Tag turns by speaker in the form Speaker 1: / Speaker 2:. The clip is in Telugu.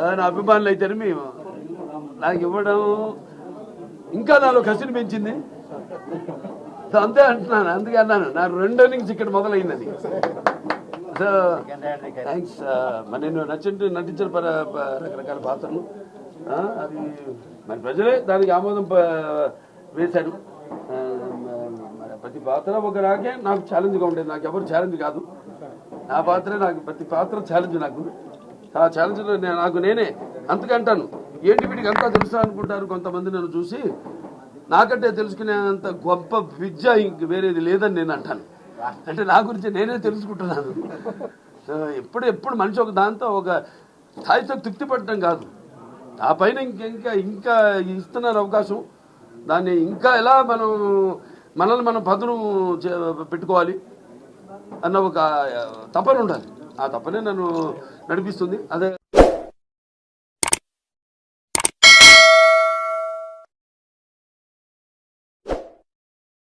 Speaker 1: నా అభిమానులు అయితేనే మేము. నాకు ఇవ్వడం ఇంకా నాలో కసిని పెంచింది. సో అంతే అంటున్నాను అందుకే అన్నాను నా రెండో నుంచి ఇక్కడ మొదలైంది సో థ్యాంక్స్ మరి నేను నచ్చిన నటించిన పర ప- రకరకాల పాత్రలు. అది మరి ప్రజలే దానికి ఆమోదం వేశారు. మరి ప్రతి పాత్ర ఒక రాకే నాకు ఛాలెంజ్గా ఉండేది. నాకు ఎవరు ఛాలెంజ్ కాదు. నా పాత్రే నాకు ప్రతి పాత్ర ఛాలెంజ్ నాకు. ఆ ఛాలెంజ్లో నేను నాకు నేనే అంతకంటాను. ఏంటి వీటికి అంతా తెలుసా అనుకుంటారు కొంతమంది నన్ను చూసి? నాకంటే తెలుసుకునేంత గొప్ప విద్య ఇంక వేరేది లేదని నేను అంటాను. అంటే నా గురించి నేనే తెలుసుకుంటున్నాను. ఎప్పుడు ఎప్పుడు మనిషి ఒక దాంతో ఒక స్థాయితో తృప్తి పడటం కాదు. ఆ పైన ఇంకా ఇంకా ఇస్తున్నారు అవకాశం. దాన్ని ఇంకా ఎలా మనం మనల్ని మనం పదును చే- పెట్టుకోవాలి అన్న ఒక తపన ఉండాలి. ఆ తప్పనే నన్ను నడిపిస్తుంది. అదే